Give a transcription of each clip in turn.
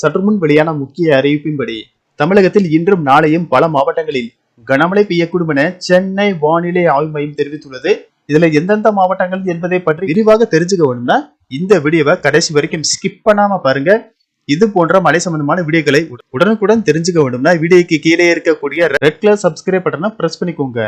சற்றுமுன் வெளியான முக்கிய அறிவிப்பின்படி தமிழகத்தில் இன்றும் நாளையும் பல மாவட்டங்களில் கனமழை பெய்யக்கூடும் என சென்னை வானிலை ஆய்வு மையம் தெரிவித்துள்ளது. இதுல எந்தெந்த மாவட்டங்கள் என்பதை பற்றி விரிவாக தெரிஞ்சுக்க வேணும்னா இந்த வீடியோவை கடைசி வரைக்கும் ஸ்கிப் பண்ணாம பாருங்க. இது போன்ற மழை சம்பந்தமான வீடியோக்களை உடனுக்குடன் தெரிஞ்சுக்க வேண்டும்னா வீடியோக்கு கீழே இருக்கக்கூடிய ரெட் கலர் சப்ஸ்கிரைப் பட்டனை பிரஸ் பண்ணிக்கோங்க.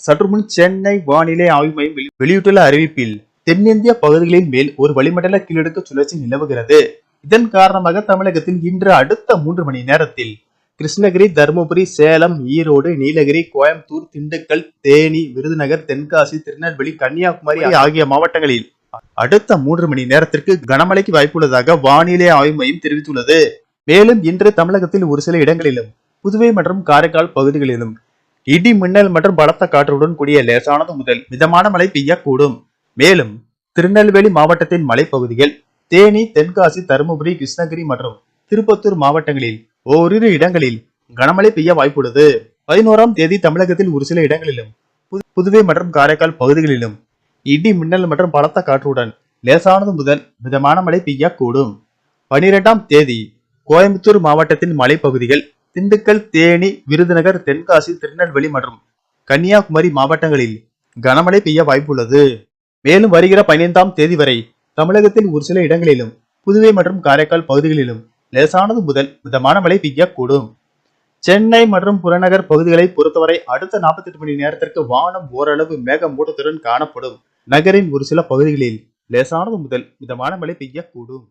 சற்று முன் சென்னை வானிலை ஆய்வு மையம் வெளியிட்டுள்ள அறிவிப்பில் தென்னிந்திய பகுதிகளின் மேல் ஒரு வளிமண்டல கீழடுக்கு சுழற்சி நிலவுகிறது. இதன் காரணமாக தமிழகத்தில் இன்று அடுத்த மூன்று மணி நேரத்தில் கிருஷ்ணகிரி தருமபுரி சேலம் ஈரோடு நீலகிரி கோயம்புத்தூர் திண்டுக்கல் தேனி விருதுநகர் தென்காசி திருநெல்வேலி கன்னியாகுமரி ஆகிய மாவட்டங்களில் அடுத்த மூன்று மணி நேரத்திற்கு கனமழைக்கு வாய்ப்புள்ளதாக வானிலை ஆய்வு மையம் தெரிவித்துள்ளது. மேலும் இன்று தமிழகத்தில் ஒரு சில இடங்களிலும் புதுவை மற்றும் காரைக்கால் பகுதிகளிலும் இடி மின்னல் மற்றும் பலத்த காற்றுடன் கூடிய லேசானது முதல் மிதமான மழை பெய்யக்கூடும். மேலும் திருநெல்வேலி மாவட்டத்தின் மலைப்பகுதிகள் தேனி தென்காசி தருமபுரி கிருஷ்ணகிரி மற்றும் திருப்பத்தூர் மாவட்டங்களில் ஓரிரு இடங்களில் கனமழை பெய்ய வாய்ப்புள்ளது. பதினோராம் தேதி தமிழகத்தில் ஒரு சில இடங்களிலும் புதுவை மற்றும் காரைக்கால் பகுதிகளிலும் இடி மின்னல் மற்றும் பலத்த காற்றுடன் லேசானது முதல் மிதமான மழை பெய்யக்கூடும். பனிரெண்டாம் தேதி கோயம்புத்தூர் மாவட்டத்தின் மலைப்பகுதிகள் திண்டுக்கல் தேனி விருதுநகர் தென்காசி திருநெல்வேலி மற்றும் கன்னியாகுமரி மாவட்டங்களில் கனமழை பெய்ய வாய்ப்புள்ளது. மேலும் வருகிற பதினைந்தாம் தேதி வரை தமிழகத்தில் ஒரு சில இடங்களிலும் புதுவை மற்றும் காரைக்கால் பகுதிகளிலும் லேசானது முதல் மிதமான மழை பெய்யக்கூடும். சென்னை மற்றும் புறநகர் பகுதிகளை பொறுத்தவரை அடுத்த 48 மணி நேரத்திற்கு வானம் ஓரளவு மேகமூட்டத்துடன் காணப்படும். நகரின் ஒரு சில பகுதிகளில் லேசானது முதல் மிதமான மழை பெய்யக்கூடும்.